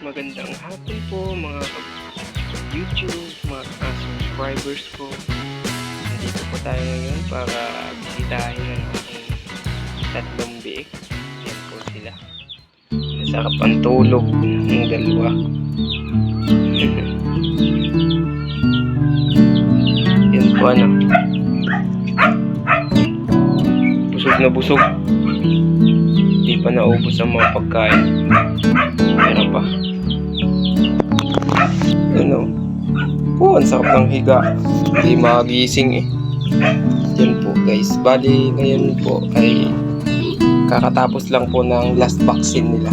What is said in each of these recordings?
magandang hapon po mga YouTube, mga subscribers ko. Nandito po tayo ngayon para bisitahin ang aking tatlong biik. Yan po sila. Masarap ang tulog ng dalawa. Yan po ano. Busog na busog. Hindi pa naubos ang mga pagkain. Meron pa. Ano? Oh, ang sarap ng higa. Hindi magising eh. Yan po guys. Bali ngayon po ay kakatapos lang po ng last vaccine nila.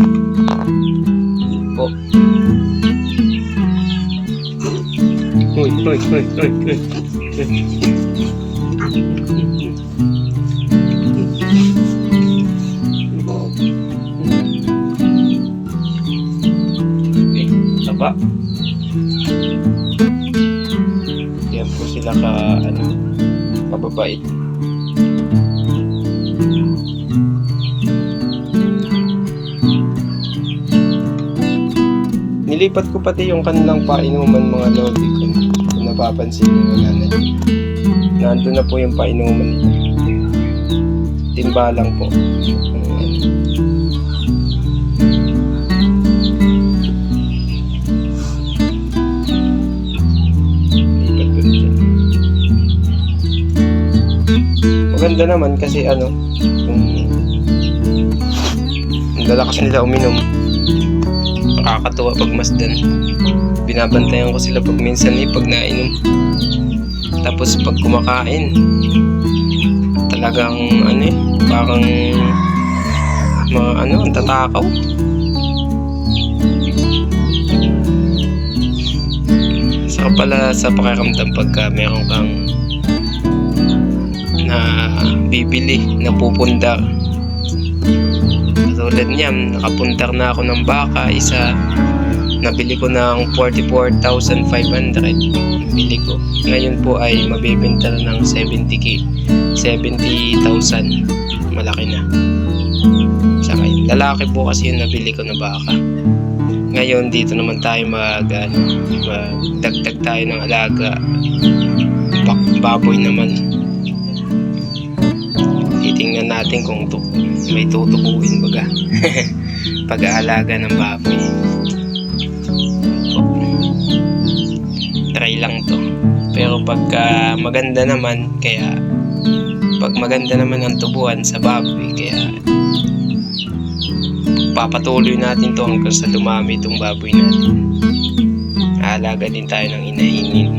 Yan po. Uy, uy, uy, uy, uy. Okay, sila ano, kababait. Nilipat ko pati yung kanilang painuman mga lodi ko. Kung napapansin nyo, wala na. Nandun na po yung painuman nila. Timba lang po. Maganda naman kasi ano, yung ang lalakas nila uminom. Nakakatuwa pag masdan. Binabantayan ko sila pag minsan eh, pag nainom. Tapos pag kumakain, talagang ano eh, parang mga ano, ang tatakaw. Saka pala sa pakiramdam pagka meron kang na bibili, na pupundar. Katulad niyan, nakapundar na ako ng baka, isa nabili ko ng 44,500 bili ko. Ngayon po ay mabibenta na ng 70k. 70,000. Malaki na. Saka yun. Lalaki po kasi yung nabili ko na baka. Ngayon dito naman tayo mag, ano, magdagdag tayo ng alaga. Baboy naman. Titingnan natin kung tu may tutubuin baga. Pag-aalaga ng baboy. try lang to. Pero pagka maganda naman, kaya pag maganda naman ang tubuan sa baboy, kaya papatuloy natin to hanggang sa dumami itong baboy natin. Aalaga din tayo ng inainin.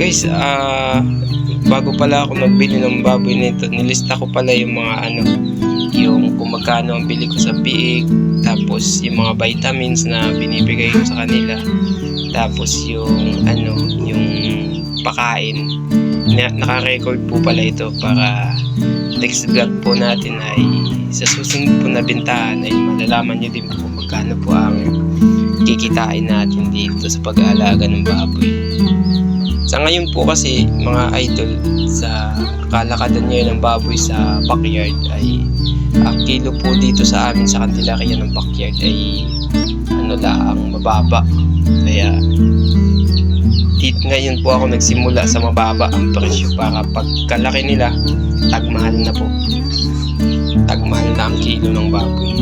Guys, ah bago pala ako nagbili ng baboy nito, nilista ko pala yung mga ano, yung kung magkano ang bili ko sa biig, tapos yung mga vitamins na binibigay ko sa kanila, tapos yung ano, yung pakain. Na, naka-record po pala ito para next vlog po natin ay sa susunod po na bintahan ay malalaman nyo din po kung magkano po ang kikitain natin dito sa pag-aalaga ng baboy. Sa ngayon po kasi mga idol sa kalakadan ngayon ng baboy sa backyard ay ang kilo po dito sa amin sa kantilakya ng backyard ay ano lang mababa. Kaya dit ngayon po ako nagsimula sa mababa ang presyo para pagkalaki nila tagmahal na po. Tagmahal na ang kilo ng baboy.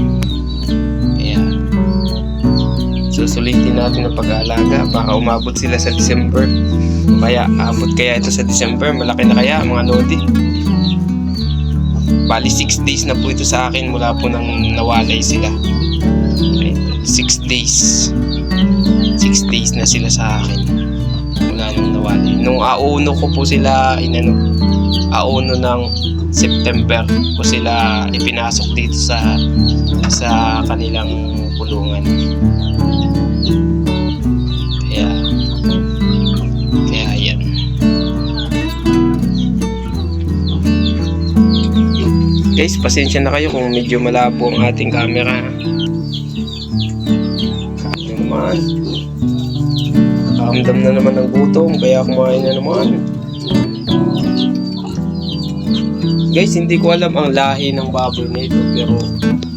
Susulitin natin ang pag-aalaga baka umabot sila sa December. Kaya abot kaya ito sa December, malaki na kaya mga lodi. Bali 6 days na po ito sa akin mula po nang nawalay sila. 6 days. 6 days na sila sa akin. Mula nang nawalay. Nung auno ko po sila inano, auno ng September ko sila ipinasok dito sa sa kanilang kulungan. Kaya kaya yan. Guys, pasensya na kayo kung medyo malabo ang ating camera. Ano naman? Nakaramdam na naman ng gutom, kaya kumain na naman. Guys, hindi ko alam ang lahi ng baboy na ito, pero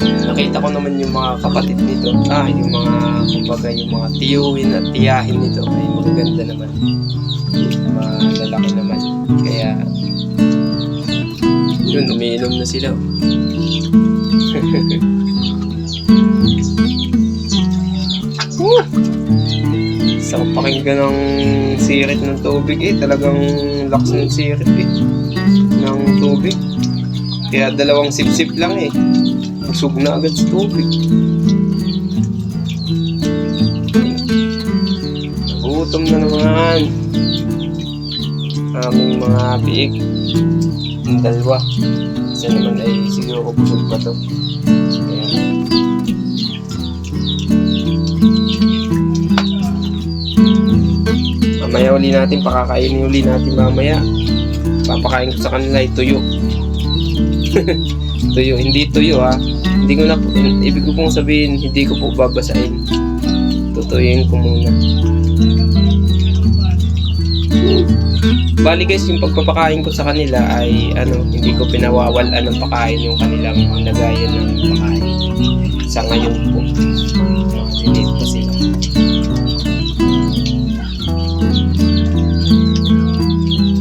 nakita ko naman yung mga kapatid nito. Ah, yung mga, kumbaga, yung mga tiyuhin at tiyahin nito ay magaganda naman. Malalaki naman. Kaya, yun, umiinom na sila. Sarap pakinggan ng sirit ng tubig eh. Talagang lakas ng sirit eh. Ng tubig. Kaya dalawang sip-sip lang eh. Busog na agad sa tubig. Gutom na naman. Aming mga biig. Yung dalawa. Isa naman ay siguro busog pa to. Mamaya uli natin, pakakainin uli natin mamaya. Papakain ko sa kanila ay tuyo. tuyo, hindi tuyo ha. Hindi ko na, ibig ko pong sabihin, hindi ko po babasahin. Tutuyuin ko muna. Bali guys, yung pagpapakain ko sa kanila ay ano, hindi ko pinawawalan ng pakain yung kanilang lagayan ng pakain. Sa ngayon po.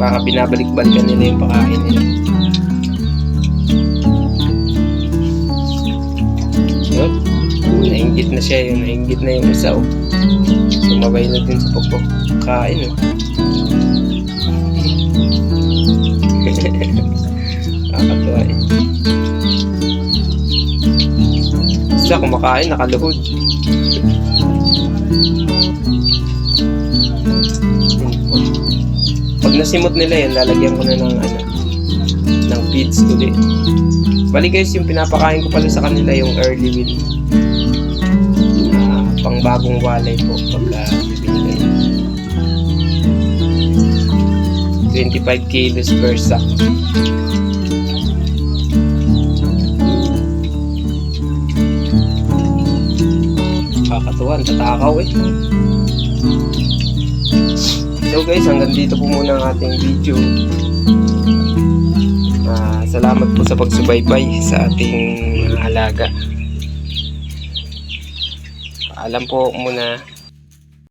Para binabalik-balikan nila yung pakain nila. Yun. Nainggit na siya yun. Nainggit na yung isa oh. Sumabay na din sa pagpapakain oh. Nakakatuwa eh. Isa kumakain, nakaluhod. Nasimot nila yan, lalagyan ko na ng ano, ng feeds ulit. Bali guys, yung pinapakain ko pala sa kanila yung early win. Ah, pang bagong walay po pagka bibili kayo. 25 kilos per sack. Kakatuwa, tatakaw eh. Guys, hanggang dito po muna ang ating video. Ah, salamat po sa pagsubaybay sa ating mga alaga. Paalam po muna.